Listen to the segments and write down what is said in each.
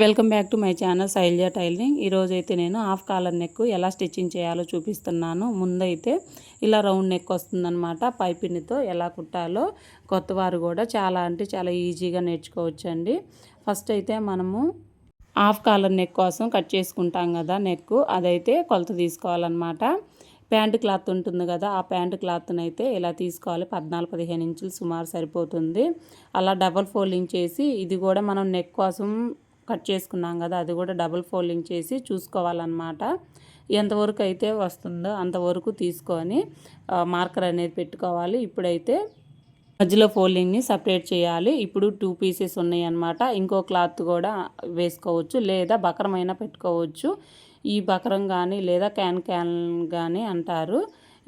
Welcome back to my channel Shailja tailoring. ఈరోజు అయితే నేను హాఫ్ కాలర్ నెక్ ఎలా స్టిచ్చింగ్ చేయాలో చూపిస్తున్నాను. ముందైతే ఇలా రౌండ్ నెక్ వస్తుందన్నమాట పైపిన్నితో ఎలా కుట్టాలో. కొత్త వారు కూడా చాలా అంటే చాలా ఈజీగా నేర్చుకోవచ్చండి. ఫస్ట్ అయితే మనము హాఫ్ కాలర్ నెక్ కోసం కట్ చేసుకుంటాం కదా నెక్ అదైతే కొలత తీసుకోవాలన్నమాట. ప్యాంటు క్లాత్ ఉంటుంది కదా ఆ ప్యాంటు క్లాత్ని అయితే ఇలా తీసుకోవాలి. పద్నాలుగు పదిహేను ఇంచులు సుమారు సరిపోతుంది. అలా డబల్ ఫోల్డింగ్ చేసి ఇది కూడా మనం నెక్ కోసం కట్ చేసుకున్నాం కదా అది కూడా డబుల్ ఫోల్డింగ్ చేసి చూసుకోవాలన్నమాట. ఎంతవరకు అయితే వస్తుందో అంతవరకు తీసుకొని మార్కర్ అనేది పెట్టుకోవాలి. ఇప్పుడైతే మధ్యలో ఫోల్డింగ్ని సపరేట్ చేయాలి. ఇప్పుడు టూ పీసెస్ ఉన్నాయి అన్నమాట ఇంకో క్లాత్ కూడా వేసుకోవచ్చు లేదా బకరమైనా పెట్టుకోవచ్చు. ఈ బకరం కానీ లేదా క్యాన్ క్యాన్ కానీ అంటారు.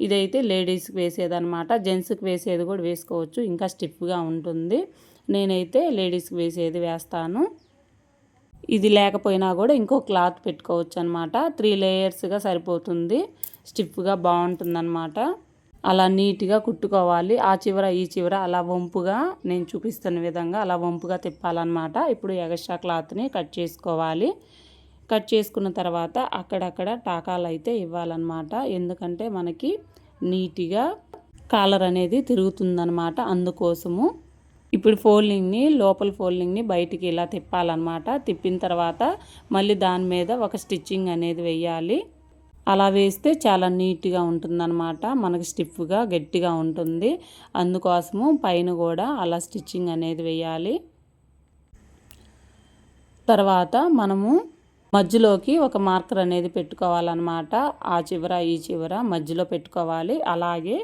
ఇదైతే లేడీస్కి వేసేదనమాట జెంట్స్కి వేసేది కూడా వేసుకోవచ్చు. ఇంకా స్టిఫ్గా ఉంటుంది. నేనైతే లేడీస్కి వేసేది వేస్తాను. ఇది లేకపోయినా కూడా ఇంకో క్లాత్ పెట్టుకోవచ్చు అనమాట త్రీ లేయర్స్గా సరిపోతుంది. స్టిఫ్గా బాగుంటుందన్నమాట అలా నీట్గా కుట్టుకోవాలి. ఆ చివర ఈ చివర అలా వంపుగా నేను చూపిస్తున్న విధంగా అలా వంపుగా తిప్పాలన్నమాట ఇప్పుడు ఎగస్ట్రా క్లాత్ని కట్ చేసుకోవాలి. కట్ చేసుకున్న తర్వాత అక్కడక్కడ టాకాలు అయితే ఇవ్వాలన్నమాట ఎందుకంటే మనకి నీట్గా కాలర్ అనేది తిరుగుతుందనమాట అందుకోసము. ఇప్పుడు ఫోల్డింగ్ని లోపల ఫోల్డింగ్ని బయటికి ఇలా తిప్పాలన్నమాట. తిప్పిన తర్వాత మళ్ళీ దాని మీద ఒక స్టిచ్చింగ్ అనేది వేయాలి. అలా వేస్తే చాలా నీట్గా ఉంటుందన్నమాట. మనకి స్టిఫ్గా గట్టిగా ఉంటుంది. అందుకోసము పైన కూడా అలా స్టిచ్చింగ్ అనేది వేయాలి. తర్వాత మనము మధ్యలోకి ఒక మార్కర్ అనేది పెట్టుకోవాలన్నమాట. ఆ చివర ఈ చివర మధ్యలో పెట్టుకోవాలి. అలాగే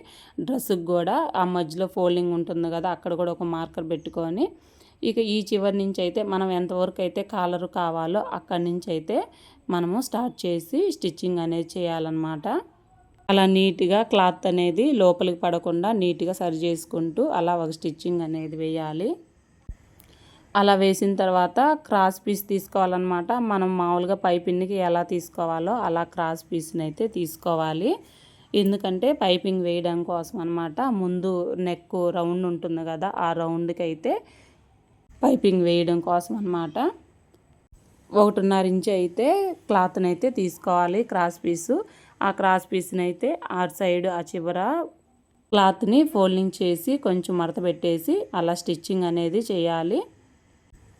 డ్రెస్సుకు కూడా ఆ మధ్యలో ఫోల్డింగ్ ఉంటుంది కదా అక్కడ కూడా ఒక మార్కర్ పెట్టుకొని. ఇక ఈ చివరి నుంచి అయితే మనం ఎంతవరకు అయితే కాలరు కావాలో అక్కడి నుంచి అయితే మనము స్టార్ట్ చేసి స్టిచ్చింగ్ అనేది చేయాలన్నమాట. అలా నీట్గా క్లాత్ అనేది లోపలికి పడకుండా నీట్గా సరి చేసుకుంటూ అలా ఒక స్టిచ్చింగ్ అనేది వేయాలి. అలా వేసిన తర్వాత క్రాస్ పీస్ తీసుకోవాలన్నమాట. మనం మామూలుగా పైపింగ్కి ఎలా తీసుకోవాలో అలా క్రాస్ పీస్ని అయితే తీసుకోవాలి. ఎందుకంటే పైపింగ్ వేయడం కోసం అనమాట ముందు నెక్ రౌండ్ ఉంటుంది కదా ఆ రౌండ్కి అయితే పైపింగ్ వేయడం కోసం అనమాట ఒకటిన్నర ఇంచు అయితే క్లాత్ని అయితే తీసుకోవాలి క్రాస్ పీసు. ఆ క్రాస్ పీస్ని అయితే ఆ సైడ్ ఆ చివర క్లాత్ని ఫోల్డింగ్ చేసి కొంచెం మడత పెట్టేసి అలా స్టిచ్చింగ్ అనేది చేయాలి.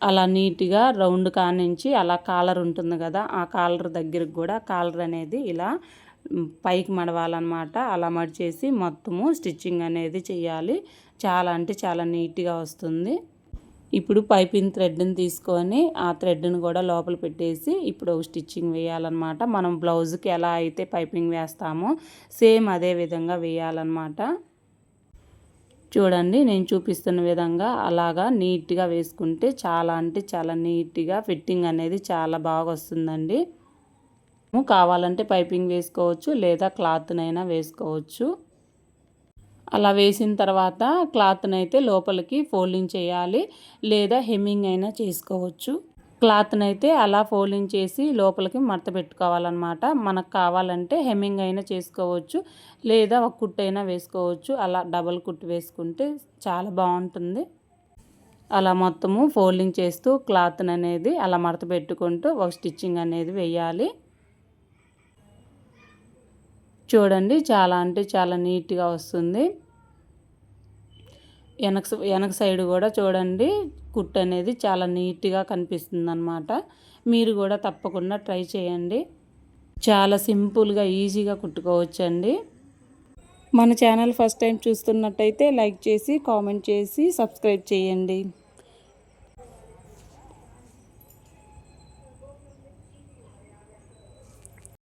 అలా నీట్గా రౌండ్ కానించి అలా కాలర్ ఉంటుంది కదా ఆ కాలర్ దగ్గరకు కూడా కాలర్ అనేది ఇలా పైకి మడవాలన్నమాట. అలా మడిచేసి మొత్తము స్టిచ్చింగ్ అనేది చేయాలి. చాలా అంటే చాలా నీట్గా వస్తుంది. ఇప్పుడు పైపింగ్ థ్రెడ్ని తీసుకొని ఆ థ్రెడ్ని కూడా లోపల పెట్టేసి ఇప్పుడు స్టిచ్చింగ్ వేయాలన్నమాట. మనం బ్లౌజ్కి ఎలా అయితే పైపింగ్ వేస్తామో సేమ్ అదే విధంగా వేయాలన్నమాట. చూడండి నేను చూపిస్తున్న విధంగా అలాగా నీట్గా వేసుకుంటే చాలా అంటే చాలా నీట్గా ఫిట్టింగ్ అనేది చాలా బాగా వస్తుందండి. కావాలంటే పైపింగ్ వేసుకోవచ్చు లేదా క్లాత్నైనా వేసుకోవచ్చు. అలా వేసిన తర్వాత క్లాత్నైతే లోపలికి ఫోల్డింగ్ చేయాలి లేదా హెమ్మింగ్ అయినా చేసుకోవచ్చు. క్లాత్ని అయితే అలా ఫోల్డింగ్ చేసి లోపలికి మడత పెట్టుకోవాలన్నమాట. మనకు కావాలంటే హెమ్మింగ్ అయినా చేసుకోవచ్చు లేదా ఒక కుట్టు అయినా వేసుకోవచ్చు. అలా డబల్ కుట్టు వేసుకుంటే చాలా బాగుంటుంది. అలా మొత్తము ఫోల్డింగ్ చేస్తూ క్లాత్ని అనేది అలా మడత పెట్టుకుంటూ ఒక స్టిచ్చింగ్ అనేది వేయాలి. చూడండి చాలా అంటే చాలా నీట్గా వస్తుంది. వెనక వెనక సైడ్ కూడా చూడండి కుట్ అనేది చాలా నీట్గా కనిపిస్తుంది అనమాట మీరు కూడా తప్పకుండా ట్రై చేయండి. చాలా సింపుల్గా ఈజీగా కుట్టుకోవచ్చండి. మన ఛానల్ ఫస్ట్ టైం చూస్తున్నట్టయితే లైక్ చేసి కామెంట్ చేసి సబ్స్క్రైబ్ చేయండి.